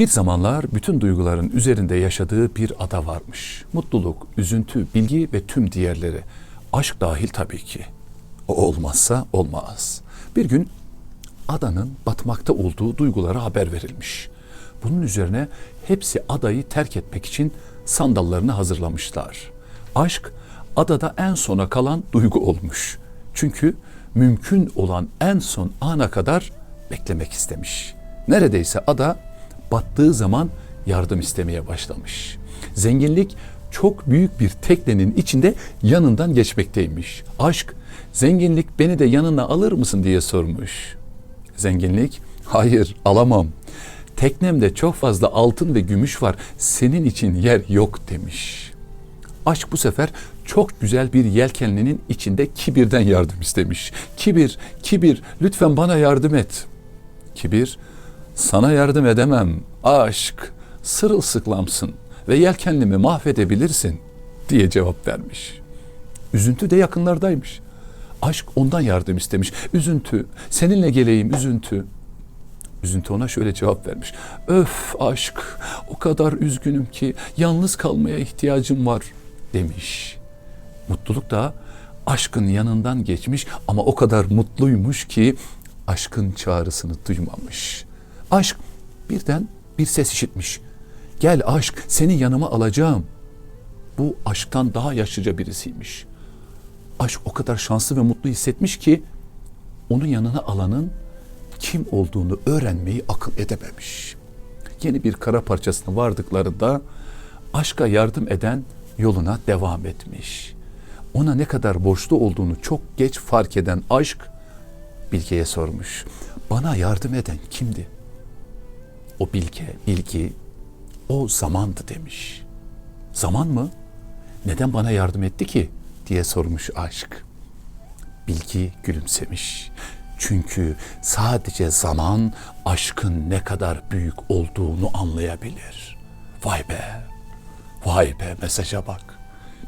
Bir zamanlar bütün duyguların üzerinde yaşadığı bir ada varmış. Mutluluk, üzüntü, bilgi ve tüm diğerleri. Aşk dahil tabii ki. O olmazsa olmaz. Bir gün adanın batmakta olduğu duygulara haber verilmiş. Bunun üzerine hepsi adayı terk etmek için sandallarını hazırlamışlar. Aşk adada en sona kalan duygu olmuş. Çünkü mümkün olan en son ana kadar beklemek istemiş. Neredeyse ada battığı zaman yardım istemeye başlamış. Zenginlik çok büyük bir teknenin içinde yanından geçmekteymiş. Aşk, zenginlik beni de yanına alır mısın diye sormuş. Zenginlik, hayır alamam. Teknemde çok fazla altın ve gümüş var. Senin için yer yok demiş. Aşk bu sefer çok güzel bir yelkenlinin içinde kibirden yardım istemiş. Kibir, kibir lütfen bana yardım et. Kibir, sana yardım edemem. Aşk, sırılsıklamsın ve yelkenlimi mahvedebilirsin diye cevap vermiş. Üzüntü de yakınlardaymış. Aşk ondan yardım istemiş. Üzüntü, seninle geleyim üzüntü. Üzüntü ona şöyle cevap vermiş. Öf aşk, o kadar üzgünüm ki yalnız kalmaya ihtiyacım var demiş. Mutluluk da aşkın yanından geçmiş ama o kadar mutluymuş ki aşkın çağrısını duymamış. Aşk birden bir ses işitmiş. Gel aşk seni yanıma alacağım. Bu aşktan daha yaşlıca birisiymiş. Aşk o kadar şanslı ve mutlu hissetmiş ki onun yanına alanın kim olduğunu öğrenmeyi akıl edememiş. Yeni bir kara parçasına vardıklarında aşka yardım eden yoluna devam etmiş. Ona ne kadar borçlu olduğunu çok geç fark eden aşk Bilge'ye sormuş. Bana yardım eden kimdi? O Bilge, bilgi, o zamandı demiş. Zaman mı? Neden bana yardım etti ki? diye sormuş aşk. Bilgi gülümsemiş. Çünkü sadece zaman aşkın ne kadar büyük olduğunu anlayabilir. Vay be, vay be mesaja bak.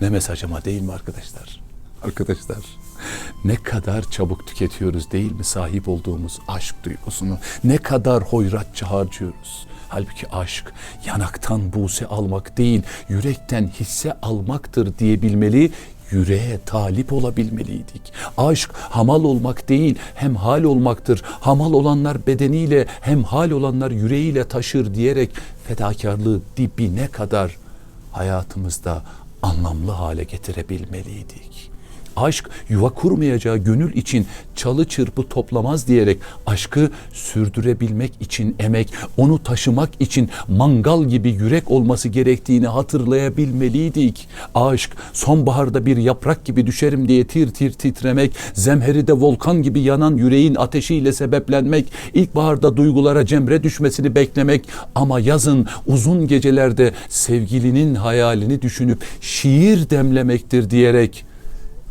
Ne mesaj ama değil mi arkadaşlar? Arkadaşlar ne kadar çabuk tüketiyoruz değil mi sahip olduğumuz aşk duygusunu? Ne kadar hoyratça harcıyoruz? Halbuki aşk yanaktan buse almak değil, yürekten hisse almaktır diyebilmeli, yüreğe talip olabilmeliydik. Aşk hamal olmak değil, hem hal olmaktır. Hamal olanlar bedeniyle, hem hal olanlar yüreğiyle taşır diyerek fedakarlığı dibine kadar hayatımızda anlamlı hale getirebilmeliydik. Aşk yuva kurmayacağı gönül için çalı çırpı toplamaz diyerek aşkı sürdürebilmek için emek, onu taşımak için mangal gibi yürek olması gerektiğini hatırlayabilmeliydik. Aşk sonbaharda bir yaprak gibi düşerim diye tir tir titremek, zemheride volkan gibi yanan yüreğin ateşiyle sebeplenmek, ilkbaharda duygulara cemre düşmesini beklemek ama yazın uzun gecelerde sevgilinin hayalini düşünüp şiir demlemektir diyerek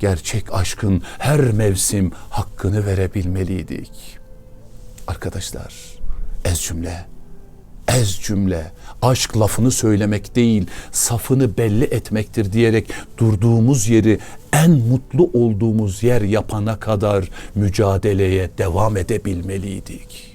gerçek aşkın her mevsim hakkını verebilmeliydik. Arkadaşlar, ez cümle, ez cümle, aşk lafını söylemek değil, safını belli etmektir diyerek durduğumuz yeri en mutlu olduğumuz yer yapana kadar mücadeleye devam edebilmeliydik.